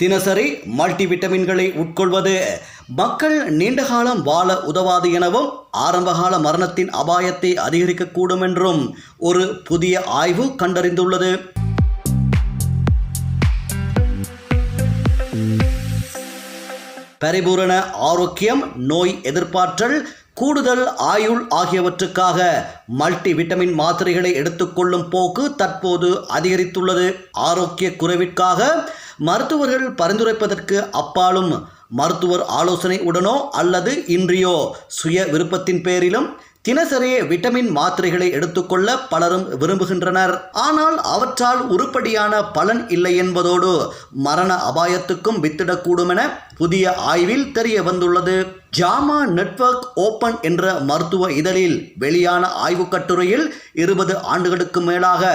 தினசரி மல்டிவிட்டமின்களை உட்கொள்வது. மக்கள் நீண்ட காலம் வாழ உதவாது எனவும் ஆரம்பகால மரணத்தின் அபாயத்தை அதிகரிக்கக்கூடும் என்றும் ஒரு புதிய ஆய்வு கண்டறிந்துள்ளது. பரிபூரண ஆரோக்கியம் நோய் எதிர்ப்பாற்றல் கூடுதல் ஆயுள் ஆகியவற்றுக்காக மல்டி விட்டமின் மாத்திரைகளை எடுத்துக்கொள்ளும் போக்கு தற்போது அதிகரித்துள்ளது. ஆரோக்கிய குறைவிற்காக மருத்துவர்கள் பரிந்துரைப்பதற்கு அப்பாலும் மருத்துவர் ஆலோசனை உடனோ அல்லது இன்றியோ சுய விருப்பத்தின் பேரிலும் தினசரி விட்டமின் மாத்திரைகளை எடுத்துக்கொள்ள பலரும் விரும்புகின்றனர். ஆனால் அவற்றால் உருப்படியான பலன் இல்லை என்பதோடு மரண அபாயத்துக்கும் வித்திடக்கூடும் என புதிய ஆய்வில் தெரிய வந்துள்ளது. ஜாமா நெட்வொர்க் ஓபன் என்ற மருத்துவ இதழில் வெளியான ஆய்வுக் கட்டுரையில் இருபது ஆண்டுகளுக்கு மேலாக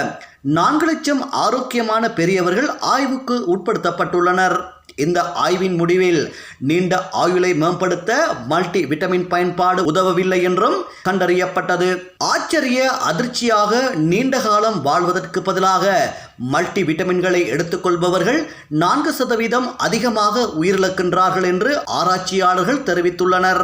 நான்கு லட்சம் ஆரோக்கியமான பெரியவர்கள் ஆய்வுக்கு உட்படுத்தப்பட்டுள்ளனர். இந்த ஆய்வின் முடிவில் நீண்ட ஆயுளை மேம்படுத்த மல்டி விட்டமின் பயன்பாடு உதவவில்லை என்றும் கண்டறியப்பட்டது. ஆச்சரிய அதிர்ச்சியாக நீண்ட காலம் வாழ்வதற்கு பதிலாக மல்டி விட்டமின்களை எடுத்துக்கொள்பவர்கள் நான்கு சதவீதம் அதிகமாக உயிரிழக்கின்றார்கள் என்று ஆராய்ச்சியாளர்கள் தெரிவித்துள்ளனர்.